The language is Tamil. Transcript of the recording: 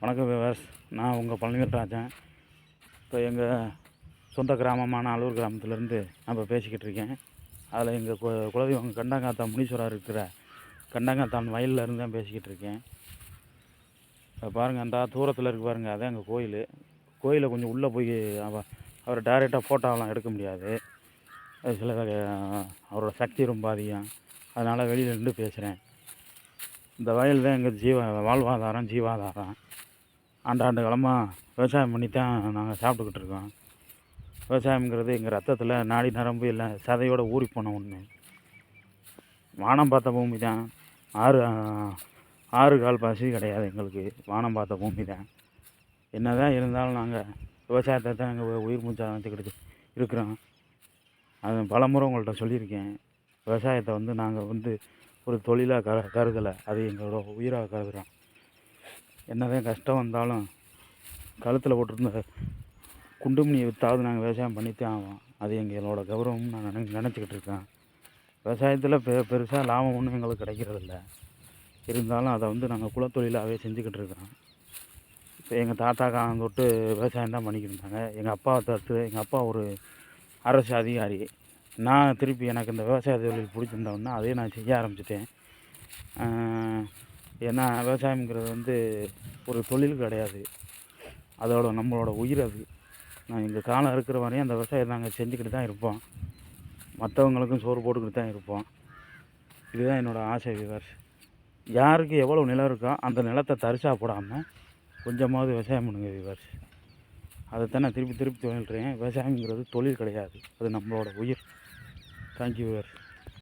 வணக்கம் விவாஸ் நான் உங்கள் பழனிவட்டராஜன் இப்போ எங்கள் சொந்த கிராமமான அலூர் கிராமத்துலேருந்து நம்ம பேசிக்கிட்டு இருக்கேன். அதில் எங்கள் கு குலதெய்வம் கண்டாங்காத்தான் முனீஸ்வரர் இருக்கிற கண்டாங்காத்தான் வயல்ல இருந்து தான் பேசிக்கிட்டு இருக்கேன். இப்போ பாருங்கள் அந்த தூரத்தில் இருக்கு பாருங்கள் அதான் எங்கள் கோயில். கோயிலை கொஞ்சம் உள்ளே போய் அவ அவரை டைரெக்டாக ஃபோட்டோவெல்லாம் எடுக்க முடியாது. அது சில அவரோட சக்தி ரொம்ப அதிகம். அதனால் வெளியில் இருந்து பேசுகிறேன் இந்த வயல் தான் எங்கள் ஜீவ வாழ்வாதாரம் ஜீவாதாரம். ஆண்டாண்டு காலமாக விவசாயம் பண்ணி தான் நாங்கள் சாப்பிட்டுக்கிட்டு இருக்கோம். விவசாயம்ங்கிறது எங்கள் ரத்தத்தில் நாடி நரம்பு எல்லாம் சதையோடு ஊறி போன ஒன்று வானம் பார்த்த பூமி தான் ஆறு ஆறு கால் பசி கிடையாது எங்களுக்கு வானம் பார்த்த பூமி தான் என்ன தான் இருந்தாலும் நாங்கள் விவசாயத்தை தான் எங்கள் உயிர் மூச்சாக வச்சுக்கிட்டு இருக்கிறோம். அது பலமுறை உங்கள்கிட்ட சொல்லியிருக்கேன். விவசாயத்தை வந்து நாங்கள் வந்து ஒரு தொழிலாக க கருதலை. அது எங்களோட உயிராக கருதுகிறோம் என்னதான் கஷ்டம் வந்தாலும் கழுத்தில் போட்டிருந்த குண்டுமணியை விற்றாவது நாங்கள் விவசாயம் பண்ணித்தான் ஆகும் அது எங்களோட கௌரவம்னு நான் நினை நினச்சிக்கிட்டு இருக்கேன். விவசாயத்தில் பெ பெருசாக லாபம் ஒன்றும் எங்களுக்கு கிடைக்கிறதில்ல. இருந்தாலும் அதை வந்து நாங்கள் குலத்தொழிலாகவே செஞ்சுக்கிட்டு இருக்கோம் இப்போ எங்கள் தாத்தா காலம் தொட்டு விவசாயம் தான் பண்ணிக்கிட்டு இருந்தாங்க. எங்கள் அப்பா தடுத்து எங்கள் அப்பா ஒரு அரசு அதிகாரி. நான் திருப்பி எனக்கு இந்த விவசாய தொழில் பிடிச்சிருந்தோன்னா அதே நான் செய்ய ஆரம்பிச்சிட்டேன். ஏன்னா விவசாயம்ங்கிறது வந்து ஒரு தொழில் கிடையாது. அதோட நம்மளோட உயிர் அது. நான் எங்கள் காலம் இருக்கிற வரையும் அந்த விவசாயம் நாங்கள் செஞ்சுக்கிட்டு தான் இருப்போம். மற்றவங்களுக்கும் சோறு போட்டுக்கிட்டு தான் இருப்போம். இதுதான் என்னோடய ஆசை விவர்ஸ் யாருக்கு எவ்வளோ நிலம் இருக்கோ அந்த நிலத்தை தரிசா போடாமல் கொஞ்சமாவது விவசாயம் பண்ணுங்க விவர்ஸ் அதைத்தான் நான் திருப்பி திருப்பி சொல்லிடுறேன் விவசாயம்ங்கிறது தொழில் கிடையாது. அது நம்மளோட உயிர். Thank you viewers